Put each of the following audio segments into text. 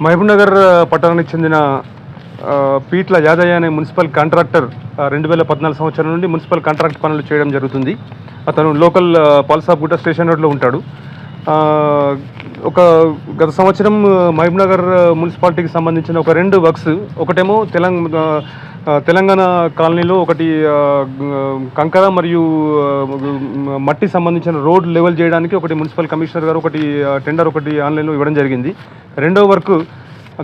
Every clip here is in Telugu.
మహబూబ్నగర్ పట్టణానికి చెందిన పీట్ల యాదయ్య అనే మున్సిపల్ కాంట్రాక్టర్ రెండు వేల పద్నాలుగు సంవత్సరం నుండి మున్సిపల్ కాంట్రాక్ట్ పనులు చేయడం జరుగుతుంది. అతను లోకల్ ఆ, గుట్ట స్టేషన్ రోడ్లో ఉంటాడు. ఒక గత సంవత్సరం మహబూబ్నగర్ మున్సిపాలిటీకి సంబంధించిన ఒక రెండు వర్క్స్ ఒకటేమో తెలంగాణ తెలంగాణ కాలనీలో ఒకటి కంకర మరియు మట్టి సంబంధించిన రోడ్ లెవెల్ చేయడానికి ఒకటి మున్సిపల్ కమిషనర్ గారు ఒకటి టెండర్ ఒకటి ఆన్లైన్లో ఇవ్వడం జరిగింది. రెండో వర్క్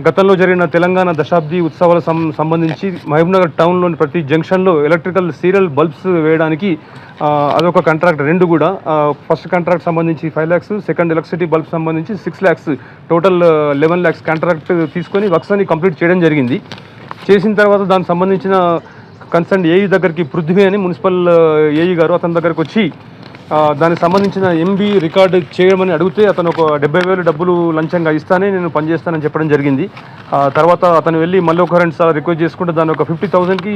గతంలో జరిగిన తెలంగాణ దశాబ్ది ఉత్సవాల సంబంధించి మహబూబ్నగర్ టౌన్లోని ప్రతి జంక్షన్లో ఎలక్ట్రికల్ సీరియల్ బల్బ్స్ వేయడానికి అదొక కాంట్రాక్ట్ రెండు కూడా. ఫస్ట్ కాంట్రాక్ట్ సంబంధించి five lakhs second electricity bulb సంబంధించి six lakhs total eleven lakhs contract తీసుకొని వర్క్స్ అని కంప్లీట్ చేయడం జరిగింది. చేసిన తర్వాత దానికి సంబంధించిన కన్సర్న్ ఏఈ దగ్గరికి పృథ్వీ అని మున్సిపల్ ఏఈ గారు అతని దగ్గరకు వచ్చి దానికి సంబంధించిన ఎంబీ రికార్డు చేయమని అడిగితే అతను ఒక డెబ్బై వేలు డబ్బులు లంచంగా ఇస్తానే నేను పనిచేస్తానని చెప్పడం జరిగింది. తర్వాత అతను వెళ్ళి మళ్ళీ ఒక రెండు సార్లు రిక్వెస్ట్ చేసుకుంటే దాని ఒక ఫిఫ్టీ థౌసండ్కి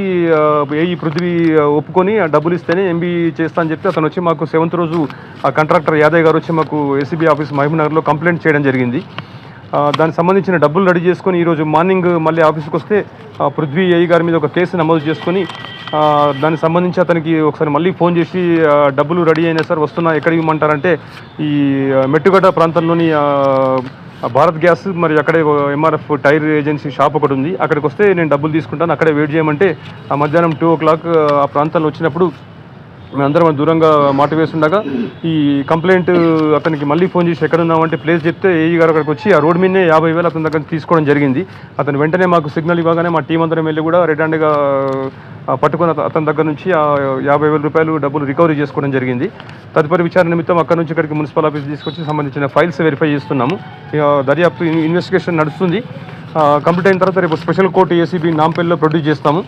ఏఈ పృథ్వీ ఒప్పుకొని డబ్బులు ఇస్తేనే ఎంబీ చేస్తానని చెప్పి చెప్తే అతను వచ్చి మాకు సెవెంత్ రోజు ఆ కాంట్రాక్టర్ యాదయ్య గారు వచ్చి మాకు ఏసీబీ ఆఫీస్ మహబూబ్నగర్లో కంప్లైంట్ చేయడం జరిగింది. దానికి సంబంధించిన డబ్బులు రెడీ చేసుకొని ఈరోజు మార్నింగ్ మళ్ళీ ఆఫీస్కి వస్తే పృథ్వీ ఏఈ గారి మీద ఒక కేసు నమోదు చేసుకొని దానికి సంబంధించి అతనికి ఒకసారి మళ్ళీ ఫోన్ చేసి డబ్బులు రెడీ అయినా సార్ వస్తున్నా ఎక్కడికి ఇవ్వమంటారంటే ఈ మెట్టుగడ్డ ప్రాంతంలోని భారత్ గ్యాస్ మరి అక్కడే ఎంఆర్ఎఫ్ టైర్ ఏజెన్సీ షాప్ ఒకటి ఉంది. అక్కడికి వస్తే నేను డబ్బులు తీసుకుంటాను అక్కడే వెయిట్ చేయమంటే ఆ మధ్యాహ్నం టూ ఓ క్లాక్ ఆ ప్రాంతంలో వచ్చినప్పుడు మేమందరం దూరంగా మాట వేస్తుండగా ఈ కంప్లైంట్ అతనికి మళ్ళీ ఫోన్ చేసి ఎక్కడ ఉన్నామంటే ప్లేస్ చెప్తే ఏఈ గారు అక్కడికి వచ్చి ఆ రోడ్ మీదనే యాభై వేలు అతని దగ్గర తీసుకోవడం జరిగింది. అతను వెంటనే మాకు సిగ్నల్ ఇవ్వగానే మా టీం అందరం వెళ్ళి కూడా రెడ్ హ్యాండ్గా పట్టుకున్న అతని దగ్గర నుంచి ఆ యాభై వేల రూపాయలు డబ్బులు రికవరీ చేసుకోవడం జరిగింది. తదుపరి విచారణ నిమిత్తం అక్కడ నుంచి ఇక్కడికి మున్సిపల్ ఆఫీస్ తీసుకొచ్చి సంబంధించిన ఫైల్స్ వెరిఫై చేస్తున్నాము. దర్యాప్తు ఇన్వెస్టిగేషన్ నడుస్తుంది. కంప్లీట్ అయిన తర్వాత రేపు స్పెషల్ కోర్టు ఏసీబీ నాంపల్లిలో ప్రొడ్యూస్ చేస్తాము.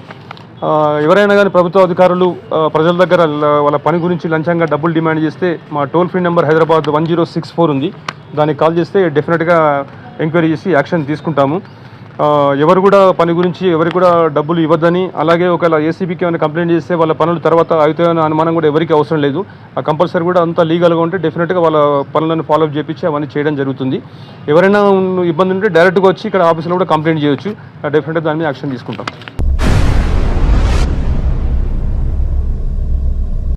ఎవరైనా కానీ ప్రభుత్వ అధికారులు ప్రజల దగ్గర వాళ్ళ పని గురించి లంచంగా డబ్బులు డిమాండ్ చేస్తే మా toll free number Hyderabad one zero six four ఉంది. దానికి కాల్ చేస్తే డెఫినెట్గా ఎంక్వైరీ చేసి యాక్షన్ తీసుకుంటాము. ఎవరు కూడా పని గురించి ఎవరికి కూడా డబ్బులు ఇవ్వద్దని అలాగే ఒకవేళ ఏసీబీకి ఏమైనా కంప్లైంట్ చేస్తే వాళ్ళ పనులు తర్వాత అవుతాయన్న అనుమానం కూడా ఎవరికి అవసరం లేదు. ఆ కంపల్సరీ కూడా అంతా లీగల్గా ఉంటే డెఫినెట్గా వాళ్ళ పనులను ఫాలోఅప్ చేయించి అవన్నీ చేయడం జరుగుతుంది. ఎవరైనా ఇబ్బంది ఉంటే డైరెక్ట్గా వచ్చి ఇక్కడ ఆఫీస్లో కూడా కంప్లైంట్ చేయొచ్చు. డెఫినెట్గా దాని మీద యాక్షన్ తీసుకుంటాం.